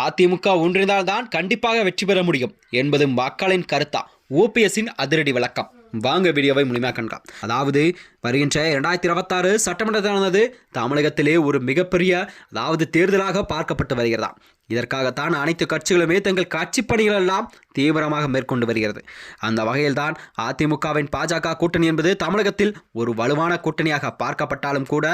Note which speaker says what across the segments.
Speaker 1: அதிமுக ஒன்றிணைந்தால்தான் கண்டிப்பாக வெற்றி பெற முடியும் என்பது மக்களின் கருத்தா? ஓபிஎஸ்ஸின் அதிரடி விளக்கம். வாங்க வீடியோவை முழுமையாக கண்காம் அதாவது வருகின்ற இரண்டாயிரத்தி இருபத்தாறு சட்டமன்ற தேர்தலானது தமிழகத்திலே ஒரு மிகப்பெரிய அதாவது தேர்தலாக பார்க்கப்பட்டு வருகிறதா? இதற்காகத்தான் அனைத்து கட்சிகளுமே தங்கள் கட்சி பணிகள் எல்லாம் தீவிரமாக மேற்கொண்டு வருகிறது. அந்த வகையில்தான் அதிமுகவின் பாஜக கூட்டணி என்பது தமிழகத்தில் ஒரு வலுவான கூட்டணியாக பார்க்கப்பட்டாலும் கூட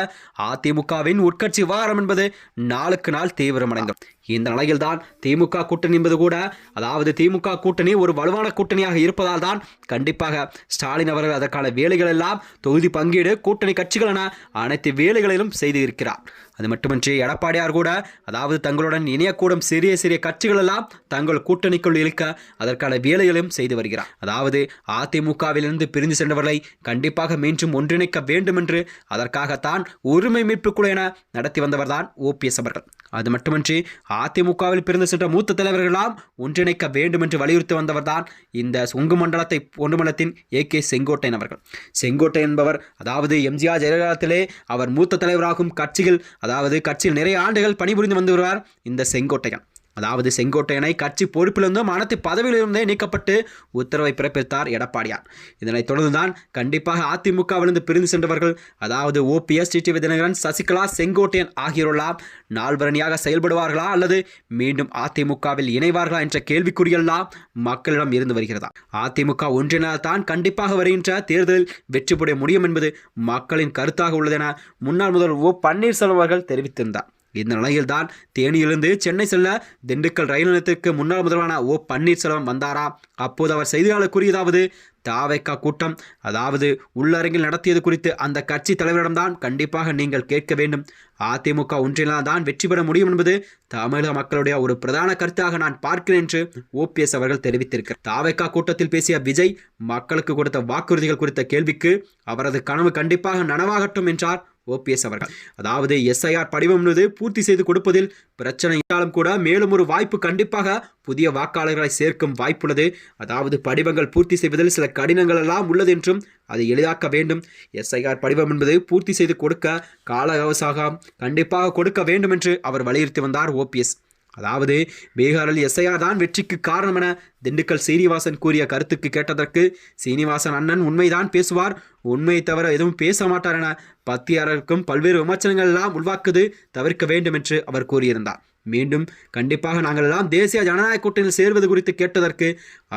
Speaker 1: அதிமுகவின் உட்கட்சி விவகாரம் என்பது நாளுக்கு நாள் தீவிரமடைந்தது. இந்த நிலையில்தான் திமுக கூட்டணி என்பது கூட அதாவது திமுக கூட்டணி ஒரு வலுவான கூட்டணியாக இருப்பதால் தான் கண்டிப்பாக ஸ்டாலின் அவர்கள் அதற்கான வேலைகள் எல்லாம் தொகுதி பங்கீடு கூட்டணி கட்சிகள் என அனைத்து வேலைகளிலும் செய்து இருக்கிறார் அது மட்டுமின்றி எடப்பாடியார் கூட அதாவது தங்களுடன் இணையக்கூடும் சிறிய சிறிய கட்சிகள் எல்லாம் தங்கள் கூட்டணிக்குள் இழுக்க அதற்கான வேலைகளையும் செய்து வருகிறார். அதாவது அதிமுகவிலிருந்து பிரிந்து சென்றவர்களை கண்டிப்பாக மீண்டும் ஒன்றிணைக்க வேண்டும் என்று அதற்காகத்தான் உரிமை மீட்பு குழு என நடத்தி வந்தவர்தான் ஓபிஎஸ் அவர்கள். அது மட்டுமின்றி அதிமுகவில் பிரிந்து சென்ற மூத்த தலைவர்களாம் ஒன்றிணைக்க வேண்டும் என்று வலியுறுத்தி வந்தவர்தான் இந்த சொங்கு மண்டலத்தை பொன்னுமண்டலத்தின் ஏ கே செங்கோட்டையன் அவர்கள். செங்கோட்டை என்பவர் அதாவது எம்ஜிஆர் ஜெயலலிதாத்திலே அவர் மூத்த தலைவராகும் கட்சிகள் அதாவது கட்சியில் நிறைய ஆண்டுகள் பணிபுரிந்து வந்து வருவார் இந்த செங்கோட்டையன். அதாவது செங்கோட்டையனை கட்சி பொறுப்பிலிருந்தும் அனைத்து பதவியிலிருந்தே நீக்கப்பட்டு உத்தரவை பிறப்பித்தார் எடப்பாடியார். இதனைத் தொடர்ந்துதான் கண்டிப்பாக அதிமுகவிலிருந்து பிரிந்து சென்றவர்கள் அதாவது ஓபிஎஸ் டிடிவி தினகரன் சசிகலா செங்கோட்டையன் ஆகியோரெல்லாம் நால்வரணியாக செயல்படுவார்களா அல்லது மீண்டும் அதிமுகவில் இணைவார்களா என்ற கேள்விக்குறியெல்லாம் மக்களிடம் இருந்து வருகிறதா? அதிமுக ஒன்றினால்தான் கண்டிப்பாக வருகின்ற தேர்தலில் வெற்றி பெற முடியும் என்பது மக்களின் கருத்தாக உள்ளது என முன்னாள் முதல்வர் ஓ பன்னீர்செல்வம் அவர்கள் தெரிவித்திருந்தார். இந்த நிலையில்தான் தேனியிலிருந்து சென்னை செல்ல திண்டுக்கல் ரயில் நிலையத்திற்கு முன்னாள் முதல்வரான ஓ பன்னீர்செல்வம் வந்தாரா? அப்போது அவர் செய்தியாளர் கூறியதாவது தாவைக்கா கூட்டம் அதாவது உள்ளரங்கில் நடத்தியது குறித்து அந்த கட்சி தலைவரிடம்தான் கண்டிப்பாக நீங்கள் கேட்க வேண்டும். அதிமுக ஒன்றினால் தான் வெற்றி பெற முடியும் என்பது தமிழக மக்களுடைய ஒரு பிரதான கருத்தாக நான் பார்க்கிறேன் என்று ஓபிஎஸ் அவர்கள் தெரிவித்திருக்கிறார். தாவைக்கா கூட்டத்தில் பேசிய விஜய் மக்களுக்கு கொடுத்த வாக்குறுதிகள் குறித்த கேள்விக்கு அவரது கனவு கண்டிப்பாக நனவாகட்டும் என்றார் ஓபிஎஸ் அவர்கள். அதாவது எஸ்ஐஆர் படிவம் என்பது பூர்த்தி செய்து கொடுப்பதில் பிரச்சனை இருந்தாலும் கூட மேலும் ஒரு வாய்ப்பு கண்டிப்பாக புதிய வாக்காளர்களை சேர்க்கும் வாய்ப்புள்ளது. அதாவது படிவங்கள் பூர்த்தி செய்வதில் சில கடினங்கள் எல்லாம் உள்ளது என்றும் அதை எளிதாக்க வேண்டும். எஸ்ஐஆர் படிவம் என்பது பூர்த்தி செய்து கொடுக்க கால அவசாகம் கண்டிப்பாக கொடுக்க வேண்டும் என்று அவர் வலியுறுத்தி வந்தார் ஓபிஎஸ். அதாவது பீகாரில் எஸ்ஐஆர் தான் வெற்றிக்கு காரணம் என திண்டுக்கல் சீனிவாசன் கூறிய கருத்துக்கு கேட்டதற்கு சீனிவாசன் அண்ணன் உண்மைதான் பேசுவார். உண்மையை தவிர எதுவும் பேச மாட்டார் என பத்தியாளருக்கும் பல்வேறு விமர்சனங்கள் எல்லாம் உள்வாக்குது தவிர்க்க வேண்டும் என்று அவர் கூறியிருந்தார். மீண்டும் கண்டிப்பாக நாங்கள் எல்லாம் தேசிய ஜனநாயக கூட்டணியில் சேர்வது குறித்து கேட்டதற்கு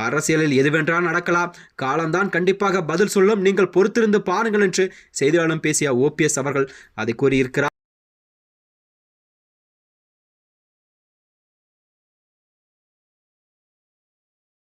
Speaker 1: அரசியலில் எதுவென்றால் நடக்கலாம். காலம்தான் கண்டிப்பாக பதில் சொல்லும். நீங்கள் பொறுத்திருந்து பாருங்கள் என்று செய்தியாளரும் பேசிய ஓபிஎஸ் அவர்கள் அதை கூறியிருக்கிறார்.